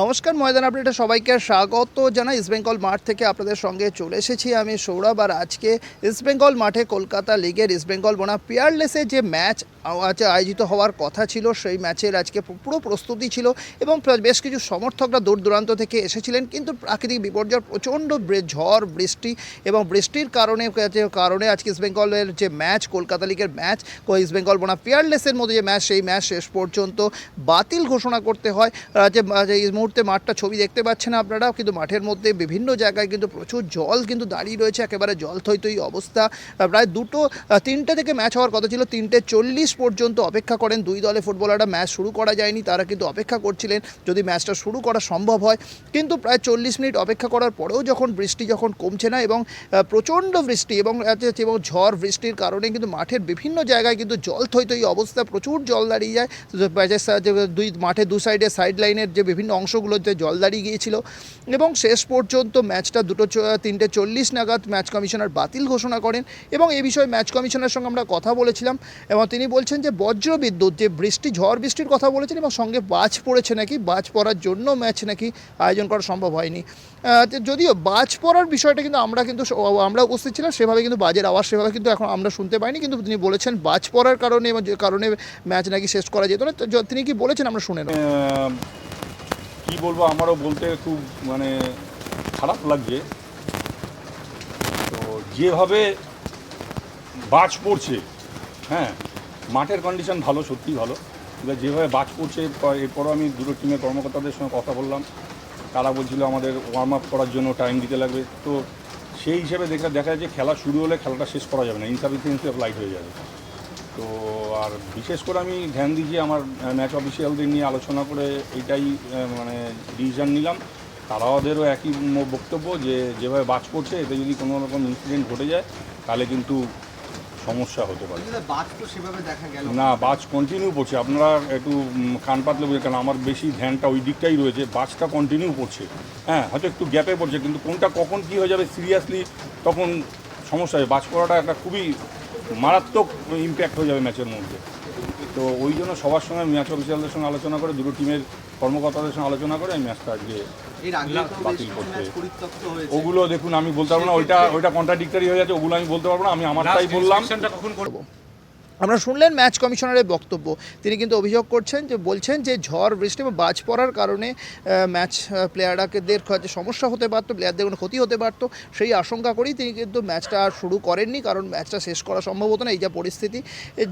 নমস্কার, ময়দান আপডেটে সবাইকে স্বাগত জানাই ইস্টবেঙ্গল মাঠ থেকে আপনাদের সঙ্গে চলে এসেছি আমি সৌরভ। আর আজকে ইস্টবেঙ্গল মাঠে কলকাতা লিগের ইস্টবেঙ্গল বোনা পিয়ারলেসে যে ম্যাচ আজ আয়োজিত হওয়ার কথা ছিল, সেই ম্যাচের আজকে পুরো প্রস্তুতি ছিল এবং বেশ কিছু সমর্থকরা দূর দূরান্ত থেকে এসেছিলেন, কিন্তু প্রাকৃতিক বিপর্যয় প্রচণ্ড ঝড়, বৃষ্টি এবং বৃষ্টির কারণে কারণে আজকে ইস্টবেঙ্গলের যে ম্যাচ, কলকাতা লিগের ম্যাচ ইস্টবেঙ্গল বোনা পিয়ারলেসের মধ্যে যে ম্যাচ, সেই ম্যাচ শেষ পর্যন্ত বাতিল ঘোষণা করতে হয়। যে এই মুহূর্তে মাঠটা ছবি দেখতে পাচ্ছেন আপনারা কিন্তু মাঠের মধ্যে বিভিন্ন জায়গায় কিন্তু প্রচুর জল কিন্তু দাঁড়িয়ে রয়েছে, একেবারে জল থই অবস্থা। প্রায় দুটো তিনটে থেকে ম্যাচ হওয়ার কথা ছিল, তিনটে চল্লিশ পর্যন্ত অপেক্ষা করেন। দুই দলে ফুটবলাররা ম্যাচ শুরু করা যায়নি, তারা কিন্তু অপেক্ষা করছিলেন যদি ম্যাচটা শুরু করা সম্ভব হয়। কিন্তু প্রায় চল্লিশ মিনিট অপেক্ষা করার পরেও যখন বৃষ্টি যখন কমছে না এবং প্রচণ্ড বৃষ্টি এবং এবং ঝড় বৃষ্টির কারণে কিন্তু মাঠের বিভিন্ন জায়গায় কিন্তু জল থই থই অবস্থা, প্রচুর জল দাঁড়িয়ে যায়। দুই মাঠে দু সাইডে সাইড লাইনের যে বিভিন্ন অংশগুলোতে জল দাঁড়িয়ে গিয়েছিল এবং শেষ পর্যন্ত ম্যাচটা দুটো তিনটে চল্লিশ নাগাদ ম্যাচ কমিশনার বাতিল ঘোষণা করেন এবং এই বিষয়ে ম্যাচ কমিশনার সঙ্গে আমরা কথা বলেছিলাম এবং তিনি বলছেন যে বজ্র বিদ্যুৎ যে বৃষ্টি, ঝড় বৃষ্টির কথা বলেছেন এবং সঙ্গে বাজ পড়েছে নাকি, বাজ পড়ার জন্য ম্যাচ নাকি আয়োজন করা সম্ভব হয়নি। যদিও বাজ পড়ার বিষয়টা কিন্তু আমরা কিন্তু আমরা উপস্থিত ছিলাম, সেভাবে কিন্তু বাজের আওয়াজ সেভাবে কিন্তু এখন আমরা শুনতে পাইনি, কিন্তু তিনি বলেছেন বাজ পড়ার কারণে এবং যে কারণে ম্যাচ নাকি শেষ করা যেত না। তিনি কি বলেছেন আমরা শুনে কি বলব, আমারও বলতে খুব মানে খারাপ লাগছে। তো যেভাবে বাজ পড়ছে হ্যাঁ মাঠের কন্ডিশন ভালো, সত্যিই ভালো। এবার যেভাবে বাজ পড়ছে এরপরও আমি দুটো টিমের কর্মকর্তাদের সঙ্গে কথা বললাম। তারা বলছিল আমাদের ওয়ার্ম আপ করার জন্য টাইম দিতে লাগবে। তো সেই হিসেবে দেখা দেখা যাচ্ছে খেলা শুরু হলে খেলাটা শেষ করা যাবে না। ইনসাফিসিয়েন্সি অফ লাইট হয়ে যাবে। তো আর বিশেষ করে আমি ধ্যান দিয়েছি আমার ম্যাচ অফিসিয়ালদের নিয়ে আলোচনা করে এটাই মানে ডিসিশন নিলাম। তারাওদেরও একই বক্তব্য যে, যেভাবে বাজ পড়ছে, এতে যদি কোনো রকম ইনসিডেন্ট ঘটে যায়, তাহলে কিন্তু সমস্যা হতে পারে। বাদ তো সেভাবে দেখা গেল। না বাজ কন্টিনিউ পড়ছে। আপনারা একটু কান পাতলে বুঝে কারণ আমার বেশি ধ্যানটা ওই দিকটাই রয়েছে। বাজটা কন্টিনিউ পড়ছে। হ্যাঁ হয়তো একটু গ্যাপে পড়ছে কিন্তু কোনটা কখন কী হয়ে যাবে সিরিয়াসলি তখন সমস্যা হবে। বাজ পড়াটা একটা খুবই মারাত্মক ইম্প্যাক্ট হয়ে যাবে ম্যাচের মধ্যে। তো ওই জন্য সবার সঙ্গে ম্যাচ অফিসিয়ালদের সঙ্গে আলোচনা করে দুটো টিমের কর্মকর্তাদের সঙ্গে আলোচনা করে আমি ম্যাচটা আজকে বাতিল করতে। ওগুলো দেখুন আমি বলতে পারব না ওইটা ওইটা কন্ট্রাডিক্টারি হয়ে যাচ্ছে ওগুলো আমি বলতে পারব না আমি আমারটাই বললাম। আমরা শুনলেন ম্যাচ কমিশনারের বক্তব্য। তিনি কিন্তু অভিযোগ করছেন যে, বলছেন যে, ঝড়, বৃষ্টি বা বাজ পড়ার কারণে ম্যাচ প্লেয়ারদের যে সমস্যা হতে পারতো, প্লেয়ারদের কোনো ক্ষতি হতে পারতো, সেই আশঙ্কা করেই তিনি কিন্তু ম্যাচটা আর শুরু করেননি, কারণ ম্যাচটা শেষ করা সম্ভব হতো না, এই যা পরিস্থিতি।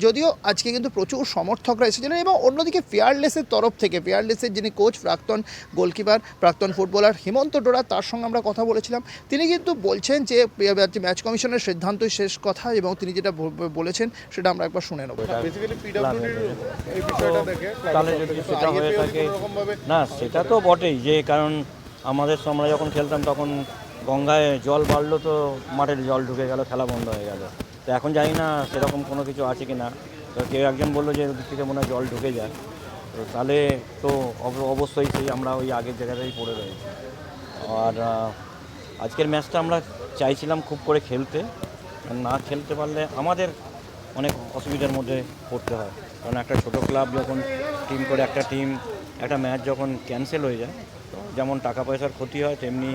যদিও আজকে কিন্তু প্রচুর সমর্থকরা এসেছিলেন এবং অন্যদিকে ফেয়ারলেসের তরফ থেকে, ফেয়ারলেসের যিনি কোচ, প্রাক্তন গোলকিপার, প্রাক্তন ফুটবলার হিমন্ত ডোরা, তার সঙ্গে আমরা কথা বলেছিলাম। তিনি কিন্তু বলছেন যে ম্যাচ কমিশনের সিদ্ধান্তই শেষ কথা এবং তিনি যেটা বলেছেন, সেটা আমরা একবার শুনে নেব। হয়ে না সেটা তো বটেই যে কারণ আমাদের সময় আমরা যখন খেলতাম তখন গঙ্গায় জল বাড়লো তো মাঠের জল ঢুকে গেল খেলা বন্ধ হয়ে গেল। তো এখন জানি না সেরকম কোনো কিছু আছে কি না তো কেউ একজন বলল যে ওদিক থেকে মনে হয় জল ঢুকে যায়। তো তাহলে তো অব- অবশ্যই সেই আমরা ওই আগের জায়গাতেই পড়ে রয়েছি। আর আজকের ম্যাচটা আমরা চাইছিলাম খুব করে খেলতে। না খেলতে পারলে আমাদের অনেক অসুবিধার মধ্যে পড়তে হয়। কারণ একটা ছোট ক্লাব যখন টিম করে একটা টিম একটা ম্যাচ যখন ক্যান্সেল হয়ে যায় যেমন টাকা পয়সার ক্ষতি হয়, তেমনি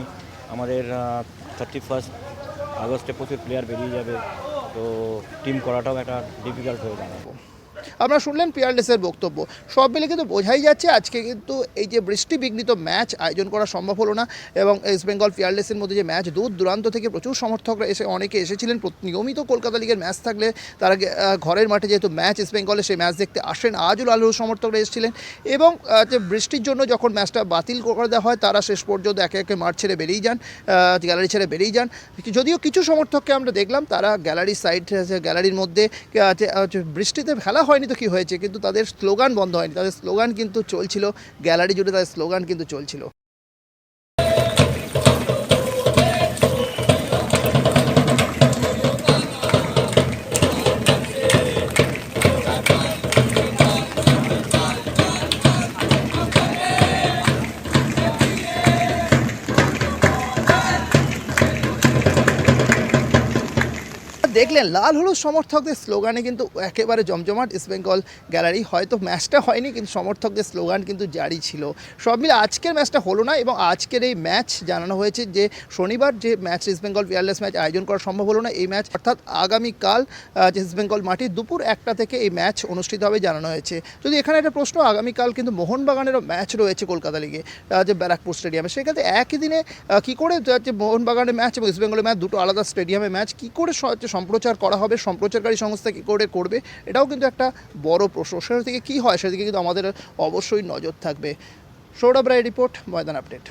আমাদের থার্টি ফার্স্ট আগস্টে প্রচুর প্লেয়ার বেরিয়ে যাবে, তো টিম করাটাও একটা ডিফিকাল্ট হয়ে যাবে আপনারা শুনলেন পিয়ারলেসের বক্তব্য। সব মিলে কিন্তু বোঝাই যাচ্ছে আজকে কিন্তু এই যে বৃষ্টি বিঘ্নিত ম্যাচ আয়োজন করা সম্ভব হলো না এবং ইস্ট বেঙ্গল পিয়ারলেসের মধ্যে যে ম্যাচ দূর দূরান্ত থেকে প্রচুর সমর্থকরা এসে অনেকে এসেছিলেন। নিয়মিত কলকাতা লিগের ম্যাচ থাকলে তারা ঘরের মাঠে যেহেতু ম্যাচ ইস্ট বেঙ্গলে সেই ম্যাচ দেখতে আসেন, আজও আলুর সমর্থকরা এসেছিলেন এবং যে বৃষ্টির জন্য যখন ম্যাচটা বাতিল করে দেওয়া হয় তারা শেষ পর্যন্ত একে একে মাঠ ছেড়ে বেরিয়ে যান গ্যালারি ছেড়ে বেরিয়ে যান। যদিও কিছু সমর্থককে আমরা দেখলাম, তারা গ্যালারির সাইড গ্যালারির মধ্যে বৃষ্টিতে খেলা হয়নি তো কী হয়েছে, কিন্তু তাদের স্লোগান বন্ধ হয়নি। তাদের স্লোগান কিন্তু চলছিল, গ্যালারি জুড়ে তাদের স্লোগান কিন্তু চলছিল। দেখলেন, লাল হলুদ সমর্থকদের স্লোগানে কিন্তু একেবারে জমজমাট ইস্টবেঙ্গল গ্যালারি। হয়তো ম্যাচটা হয়নি, কিন্তু সমর্থকদের স্লোগান কিন্তু জারি ছিল। সব মিলে আজকের ম্যাচটা হলো না এবং আজকের এই ম্যাচ জানানো হয়েছে যে, শনিবার যে ম্যাচ ইস্টবেঙ্গল পিয়ারলেস ম্যাচ আয়োজন করা সম্ভব হলো না, এই ম্যাচ অর্থাৎ আগামীকাল ইস্টবেঙ্গল মাঠে দুপুর একটা থেকে এই ম্যাচ অনুষ্ঠিত হবে জানানো হয়েছে। যদি এখানে একটা প্রশ্ন, আগামীকাল কিন্তু মোহনবাগানেরও ম্যাচ রয়েছে কলকাতা লিগে যে ব্যারাকপুর স্টেডিয়ামে। সেক্ষেত্রে একই দিনে কী করে, যে মোহনবাগানের ম্যাচ এবং ইস্টবেঙ্গলের ম্যাচ, দুটো আলাদা স্টেডিয়ামে ম্যাচ, কী করে স- হচ্ছে সম্প্রচার করা হবে, সম্প্রচারকারী সংস্থা কী করে করবে, এটাও কিন্তু একটা বড় প্রশ্ন। সেটা থেকে কী হয় সেদিকে কিন্তু আমাদের অবশ্যই নজর থাকবে। Sourav Roy report, Maidan update.